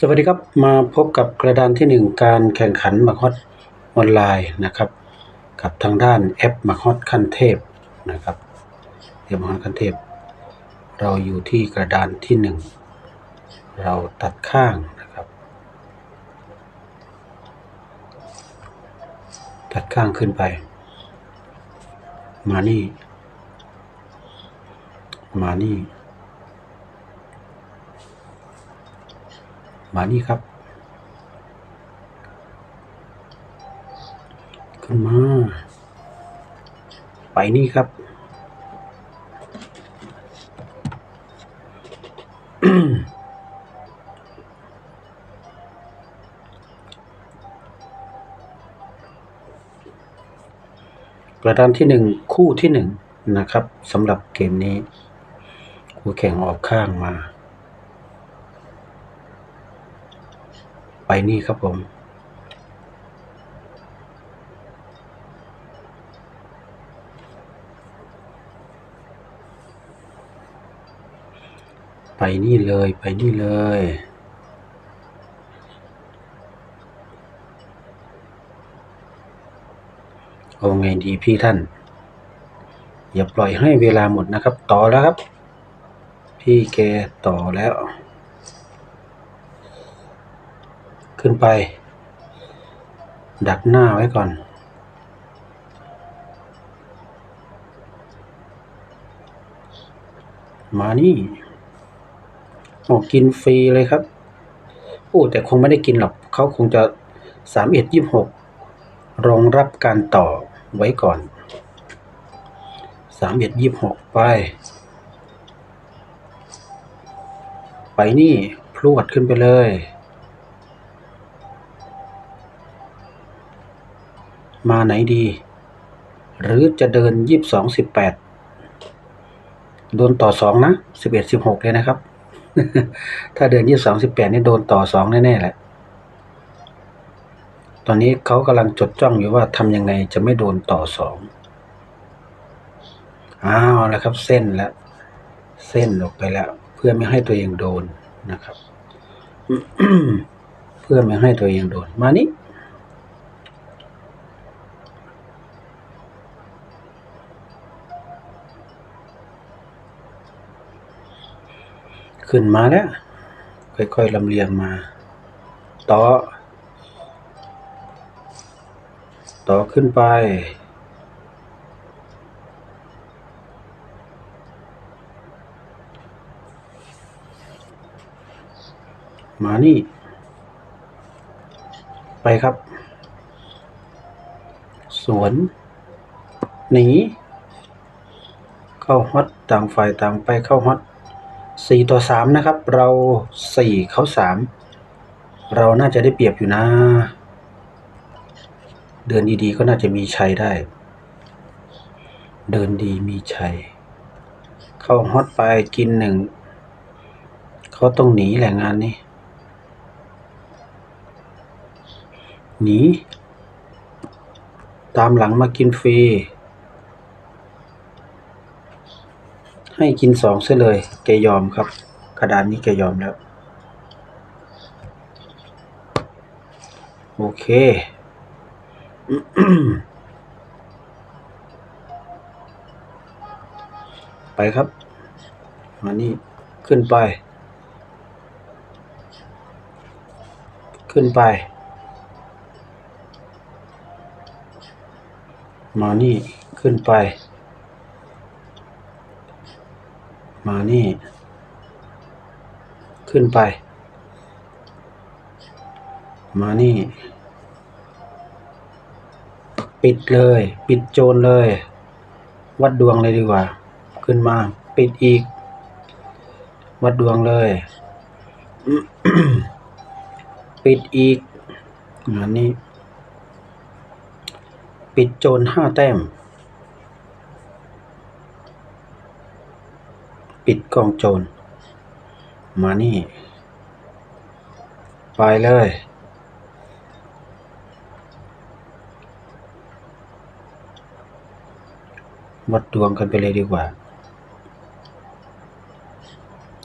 สวัสดีครับมาพบกับกระดานที่หนึ่งการแข่งขันมาฮอตออนไลน์นะครับ กับทางด้านแอปมาฮอตขั้นเทพนะครับแอปมาฮอตขั้นเทพ เราอยู่ที่กระดานที่หนึ่งเราตัดข้างนะครับ ตัดข้างขึ้นไป มานี่ มานี่ มานี่ครับ ขึ้นมา ไปนี่ครับ กระดานที่หนึ่งคู่ที่หนึ่งนะครับสำหรับเกมนี้ คู่แข่งออกข้างมา ไปนี่ครับผมไปนี่เลยไปนี่เลย เอาไงดีพี่ท่าน อย่าปล่อยให้เวลาหมดนะครับ ต่อแล้วครับ พี่แกต่อแล้ว ขึ้นไป ดักหน้าไว้ก่อน มานี่โอ้กินฟรีเลยครับโอ้แต่คงไม่ได้กินหรอกเขาคงจะสามเอ็ดยี่หกรองรับการต่อไว้ก่อนสามเอ็ดยี่หกไป ไปนี่พรวดขึ้นไปเลย มาไหนดี หรือจะเดินยี่สิบสองสิบแปดโดนต่อสองนะสิบเอ็ดสิบหกเลยนะครับ ถ้าเดินยี่สิบสองสิบแปดนี่โดนต่อสองแน่ๆแหละ ตอนนี้เขากำลังจดจ้องอยู่ว่าทำยังไงจะไม่โดนต่อสองอ้าวแล้วครับ เส้นแล้ว เส้นออกไปแล้ว เพื่อไม่ให้ตัวเองโดนนะครับ เพื่อไม่ให้ตัวเองโดน มานี่ ขึ้นมาแล้ว ค่อยๆลำเลียงมาต่อต่อขึ้นไป มานี่ ไปครับ สวน หนี เข้าฮอตต่างฝ่ายต่างไปเข้าฮอต สี่ต่อสามนะครับ เราสี่เขาสามเราน่าจะได้เปรียบอยู่นะ เดินดีๆก็น่าจะมีชัยได้ เดินดีมีชัย เข้าฮอตไปกินหนึ่งเขาต้องหนีแหละงานนี้หนีตามหลังมากินฟรี ให้กินสองเสียเลยแกยอมครับ กระดานนี้แกยอมแล้ว โอเคไปครับมานี่ขึ้นไป ขึ้นไป มานี่ขึ้นไป มานี่ ขึ้นไป มานี่ ปิดเลย ปิดโจรเลย วัดดวงเลยดีกว่า ขึ้นมา ปิดอีก วัดดวงเลย ปิดอีกงานนี้ ปิดโจรห้าแต้ม ปิดกองโจร มานี่ ไปเลย วัดดวงกันไปเลยดีกว่า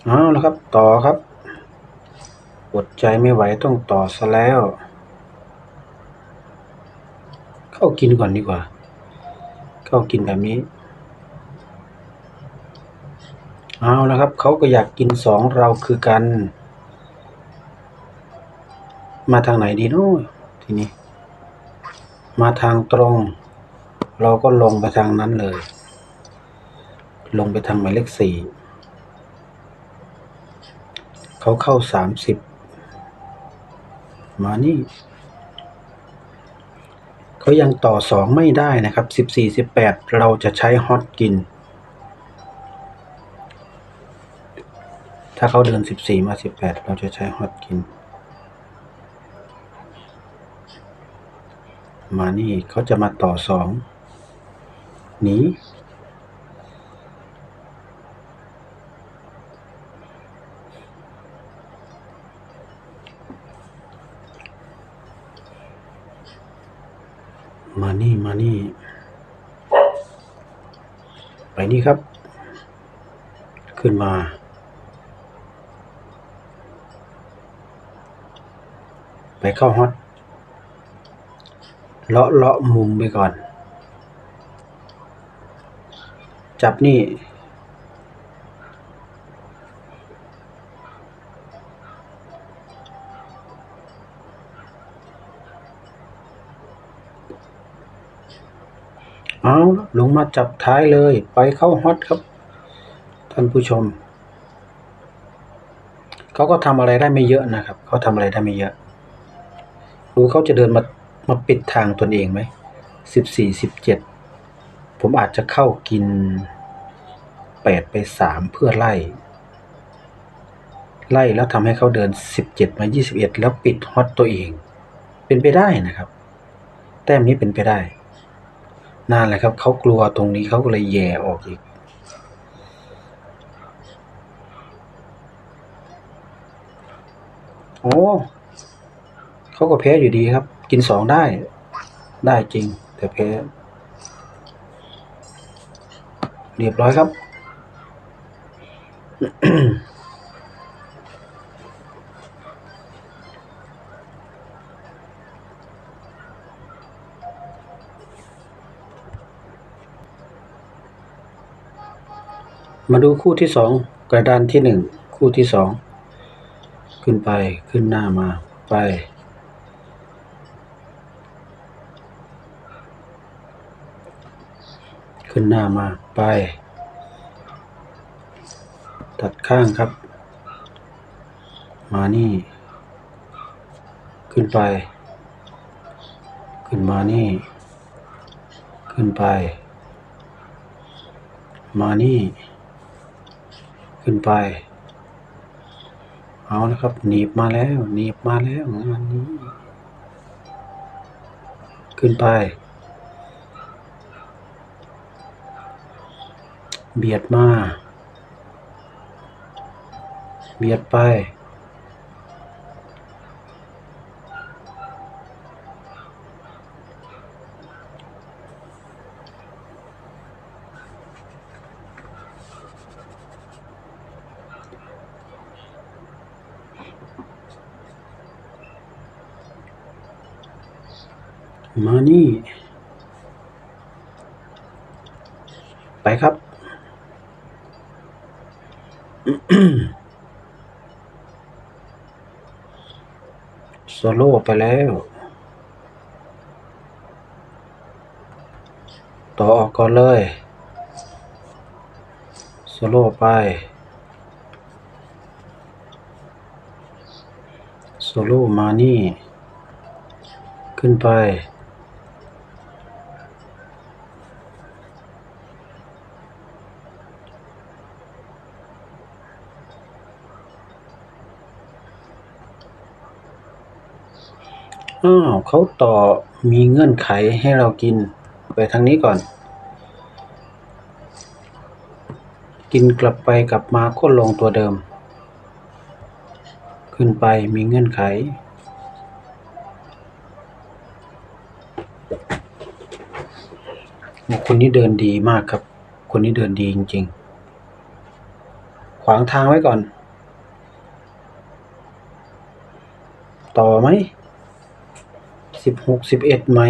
เอาละครับ ต่อครับอดใจไม่ไหวต้องต่อซะแล้ว เข้ากินก่อนดีกว่า เข้ากินแบบนี้ เอาแล้วครับเขาก็อยากกินสองเราคือกัน มาทางไหนดีนาะทีนี้ มาทางตรง เราก็ลงไปทางนั้นเลย ลงไปทางหมายเลขสี่เขาเข้าสามสิบมานี่เขายังต่อสองไม่ได้นะครับสิบสี่สิบแปดเราจะใช้ฮอตกิน ถ้าเขาเดินสิบสี่มาสิบแปดเราจะใช้ฮอตกิน มานี่เขาจะมาต่อสองหนีมานี่ มานี่ ไปนี่ครับ ขึ้นมา ไปเข้าฮอตเลาะเลาะมุมไปก่อน จับนี่ เอาละลงมาจับท้ายเลย ไปเข้าฮอตครับ ท่านผู้ชม เขาก็ทำอะไรได้ไม่เยอะนะครับ เขาทำอะไรได้ไม่เยอะ ดูเขาจะเดินมามาปิดทางตนเองไหมสิบสี่สิบเจ็ดผมอาจจะเข้ากินแปดไปสามเพื่อไล่ ไล่แล้วทำให้เขาเดินสิบเจ็ดมายี่สิบเอ็ดแล้วปิดฮอตตัวเอง เป็นไปได้นะครับ แต้มนี้เป็นไปได้นั่นแหละครับเขากลัวตรงนี้เขาก็เลยแย่ออกอีกโอ้ เขาก็แพ้อยู่ดีครับ กินสองได้ ได้จริง แต่แพ้ เรียบร้อยครับ มาดูคู่ที่สองกระดานที่หนึ่ง คู่ที่สอง ขึ้นไปขึ้นหน้ามาไป ขึ้นหน้ามาไป ตัดข้างครับ มานี่ ขึ้นไป ขึ้นมานี่ ขึ้นไป มานี่ ขึ้นไป เอาแล้วครับ หนีบมาแล้ว หนีบมาแล้วงานนี้ ขึ้นไป เบียดมา เบียดไป มานี่ ไปครับ โซโล่ไปแล้ว ต่อออกก่อนเลย โซโล่ไป โซโล่มานี่ ขึ้นไป อ้าวเขาต่อมีเงื่อนไขให้เรากิน ไปทางนี้ก่อน กินกลับไปกลับมาก็ลงตัวเดิม ขึ้นไปมีเงื่อนไข คนนี้เดินดีมากครับ คนนี้เดินดีจริง ๆ ขวางทางไว้ก่อน ต่อไหม สิบหกสิบเอ็ดไหม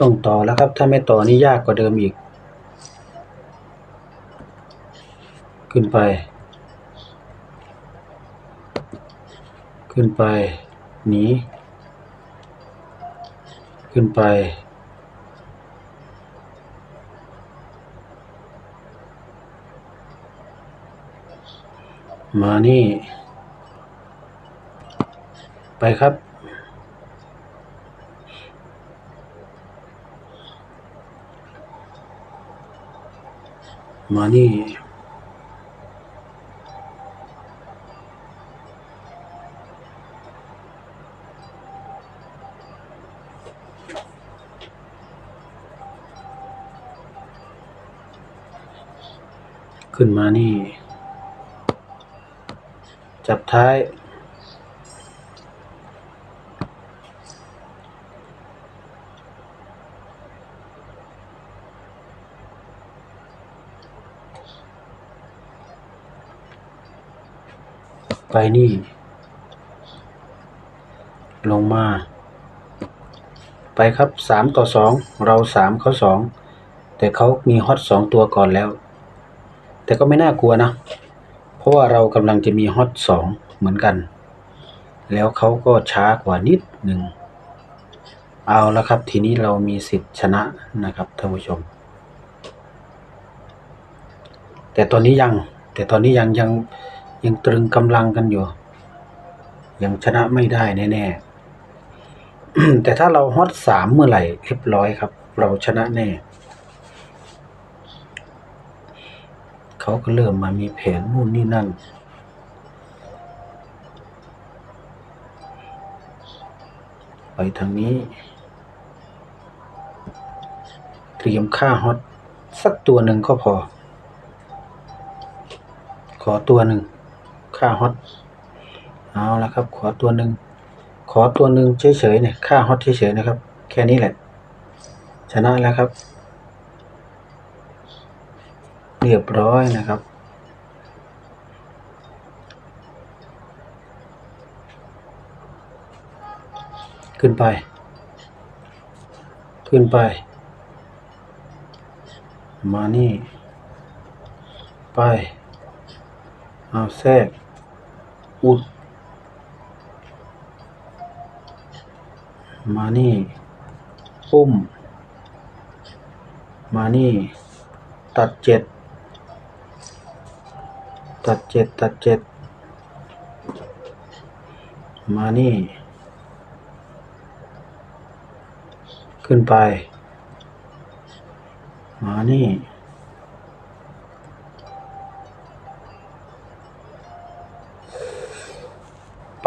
ต้องต่อแล้วครับ ถ้าไม่ต่อนี่ยากกว่าเดิมอีก ขึ้นไป ขึ้นไป หนี ขึ้นไปมานี่ ไปครับ มานี่ขึ้นมานี่ จับท้าย นี่ ลงมา ไปครับสามต่อสองเราสามเขาสองแต่เขามีฮอตสองตัวก่อนแล้ว แต่ก็ไม่น่ากลัวนะ เพราะว่าเรากำลังจะมีฮอตสองเหมือนกัน แล้วเขาก็ช้ากว่านิดหนึ่งเอาแล้วครับ ทีนี้เรามีสิทธิ์ชนะนะครับท่านผู้ชม แต่ตอนนี้ยัง แต่ตอนนี้ยังยัง ยังตรึงกำลังกันอยู่ ยังชนะไม่ได้แน่ๆแต่ถ้าเราฮอตสามเมื่อไหร่เรียบร้อยครับ เราชนะแน่ เขาก็เริ่มมามีแผนนู่นนี่นั่นไปทางนี้ เตรียมค่าฮอตสักตัวหนึ่งก็พอ ขอตัวหนึ่ง ค่าฮอตเอาละครับ ขอตัวหนึ่งขอตัวหนึ่งเฉยๆเนี่ยค่าฮอตเฉยๆนะครับ แค่นี้แหละ ชนะแล้วครับ เรียบร้อยนะครับขึ้นไป ขึ้นไป มานี่ ไป เอาแทรก อุด มานี่ปุ้ม มานี่ ตัดเจ็ด ตัดเจ็ด ตัดเจ็ด มานี่ ขึ้นไป มานี่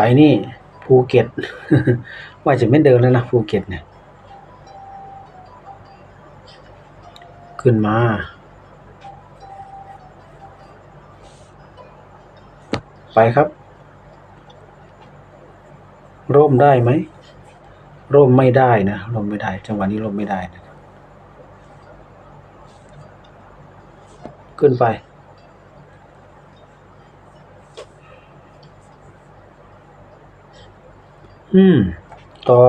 ไปนี่ภูเก็ต ว่าจะไม่เดินแล้วนะภูเก็ตเนี่ย ขึ้นมา ไปครับ ร่มได้ไหม ร่มไม่ได้นะ ร่มไม่ได้ จังหวะนี้ร่มไม่ได้นะ ขึ้นไป อืมต่อ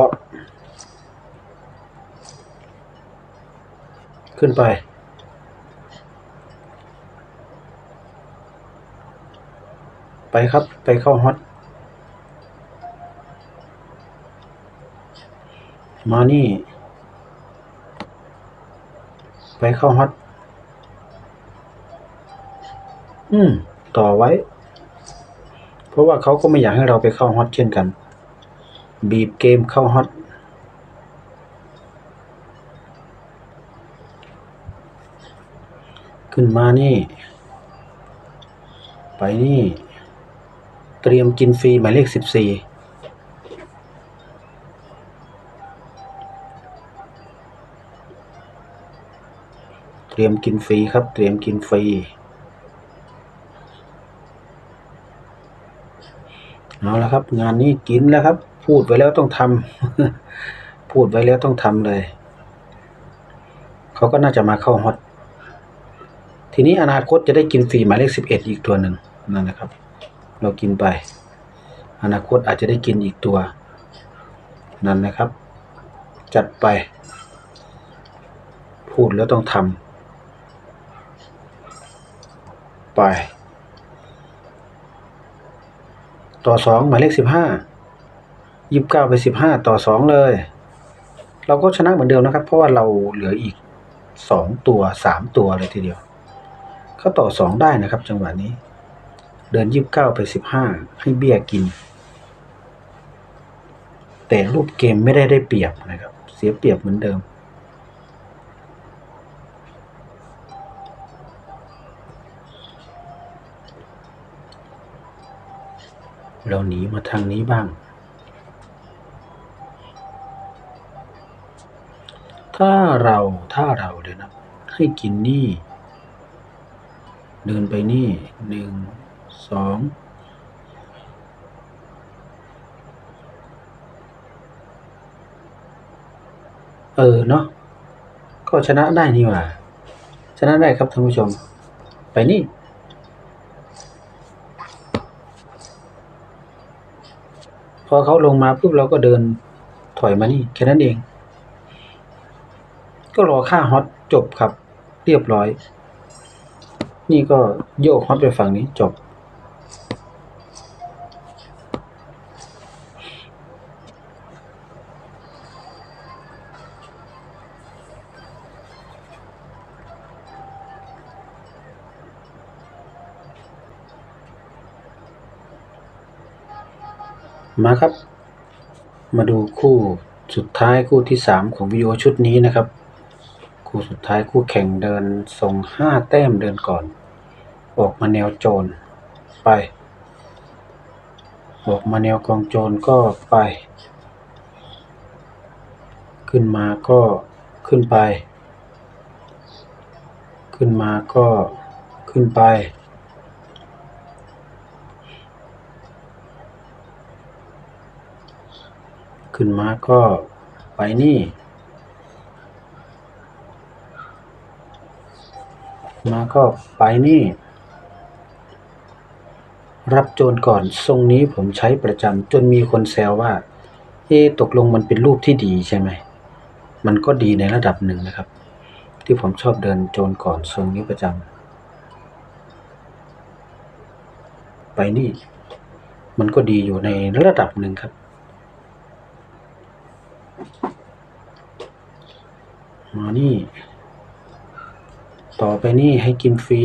ขึ้นไป ไปครับ ไปเข้าฮอต มานี่ ไปเข้าฮอต อืม ต่อไว้ เพราะว่าเขาก็ไม่อยากให้เราไปเข้าฮอตเช่นกัน บีบเกมเข้าฮอตขึ้นมานี่ ไปนี่ เตรียมกินฟรีหมายเลขสิบสี่เตรียมกินฟรีครับ เตรียมกินฟรีเอาละครับ งานนี้กินแล้วครับ พูดไว้แล้วต้องทำพูดไว้แล้วต้องทำเลย เขาก็น่าจะมาเข้าฮอต ทีนี้อนาคตจะได้กินฟรีหมายเลขสิบเอ็ดอีกตัวหนึ่งนั่นนะครับ เรากินไป อนาคตอาจจะได้กินอีกตัว นั่นนะครับ จัดไป พูดแล้วต้องทำไป ต่อสองหมายเลขสิบห้า ยิบเก้าไปสิบห้าต่อสองเลย เราก็ชนะเหมือนเดิมนะครับ เพราะว่าเราเหลืออีกสองตัวสามตัวเลยทีเดียวก็ต่อสองได้นะครับ จังหวะนี้ เดินยิบเก้าไปสิบห้าให้เบี้ยกิน แต่รูปเกมไม่ได้ได้เปรียบนะครับ เสียเปรียบเหมือนเดิมเราหนีมาทางนี้บ้าง ถ้าเราถ้าเราเดี๋ยวนะให้กินนี่ เดินไปนี่หนึ่งสองเออเนาะก็ชนะได้นี่หว่า ชนะได้ครับท่านผู้ชม ไปนี่ พอเขาลงมาปุ๊บเราก็เดินถอยมานี่ แค่นั้นเอง ก็รอค่าฮอตจบครับ เรียบร้อย นี่ก็โยกฮอตไปฝั่งนี้จบ มาครับ มาดูคู่สุดท้ายคู่ที่สามของวิดีโอชุดนี้นะครับ คู่สุดท้ายคู่แข่งเดินส่งห้าแต้มเดินก่อน ออกมาแนวโจรไป ออกมาแนวกองโจรก็ไป ขึ้นมาก็ขึ้นไป ขึ้นมาก็ขึ้นไปขึ้นมาก็ไปนี่ มาก็ไปนี่ รับโจรก่อนทรงนี้ผมใช้ประจำจนมีคนแซวว่าเอ๊ตกลงมันเป็นรูปที่ดีใช่ไหม มันก็ดีในระดับหนึ่งนะครับ ที่ผมชอบเดินโจรก่อนทรงนี้ประจำไปนี่ มันก็ดีอยู่ในระดับหนึ่งครับมานี่ ต่อไปนี่ให้กินฟรี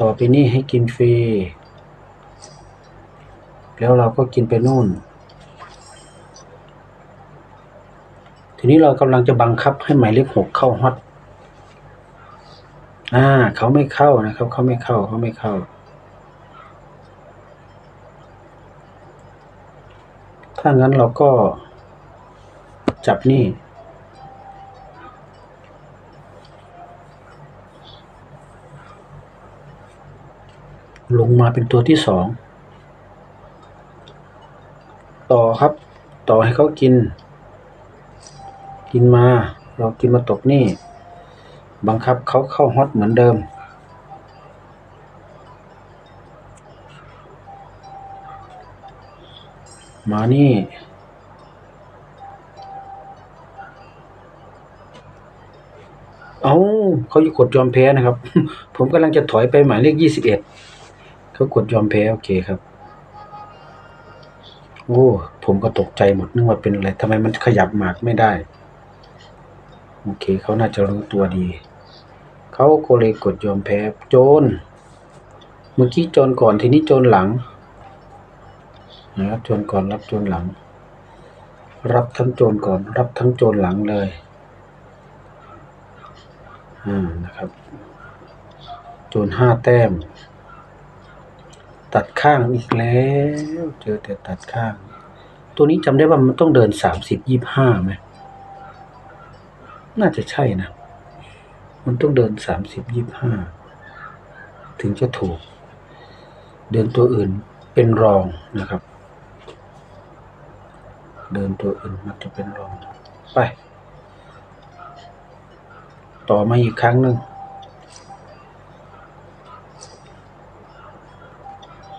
ต่อไปนี่ให้กินฟรี แล้วเราก็กินไปนู่น ทีนี้เรากำลังจะบังคับให้หมายเลขหกเข้าฮอตอ่าเขาไม่เข้านะครับ เขาไม่เข้าเขาไม่เข้า ถ้างั้นเราก็จับนี่ ลงมาเป็นตัวที่สองต่อครับ ต่อให้เขากิน กินมา เรากินมาตกนี่ บังคับเขาเข้าฮอตเหมือนเดิม มานี่ เอาเขาอยู่กดยอมแพ้นะครับ ผมกำลังจะถอยไปหมายเลขยี่สิบเอ็ด เขากดยอมแพ้โอเคครับ โอ้ ผมก็ตกใจหมดนึกว่าเป็นอะไรทำไมมันขยับหมากไม่ได้ โอเคเขาน่าจะรู้ตัวดี เขาก็เลยกดยอมแพ้โจรเมื่อกี้โจรก่อนทีนี้โจรหลังนะครับโจรก่อนรับโจรหลัง รับทั้งโจรก่อน รับทั้งโจรหลังเลยอ่านะครับ โจรห้าแต้ม ตัดข้างอีกแล้ว เจอแต่ตัดข้าง ตัวนี้จำได้ว่ามันต้องเดินสามสิบยี่ห้าไหมน่าจะใช่นะ มันต้องเดินสามสิบยี่ห้าถึงจะถูก เดินตัวอื่นเป็นรองนะครับ เดินตัวอื่นมันจะเป็นรอง ไป ต่อมาอีกครั้งหนึ่ง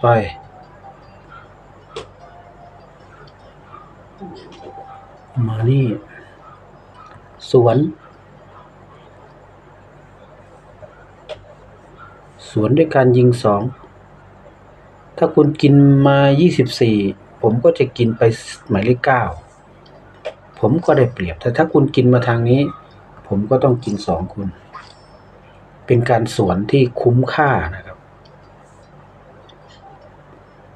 ไป มานี่ สวน สวนด้วยการยิงสอง ถ้าคุณกินมายี่สิบสี่ผมก็จะกินไปหมายเลขเก้าผมก็ได้เปรียบ แต่ถ้าคุณกินมาทางนี้ ผมก็ต้องกินสองคุณ เป็นการสวนที่คุ้มค่านะครับ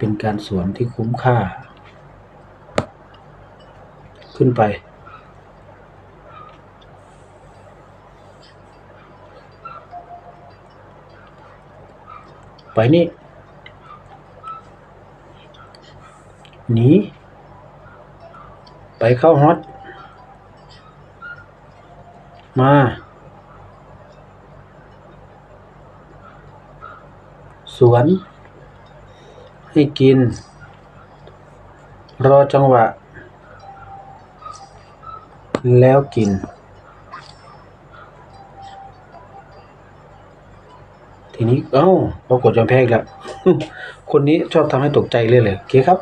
เป็นการสวนที่คุ้มค่า ขึ้นไป ไปนี่หนีไปเข้าฮอตมา สวน ให้กิน รอจังหวะ แล้วกิน ทีนี้ เอ้าปรากฏยอมแพ้อีกแล้ว คนนี้ชอบทำให้ตกใจเลยเลยโอเคครับ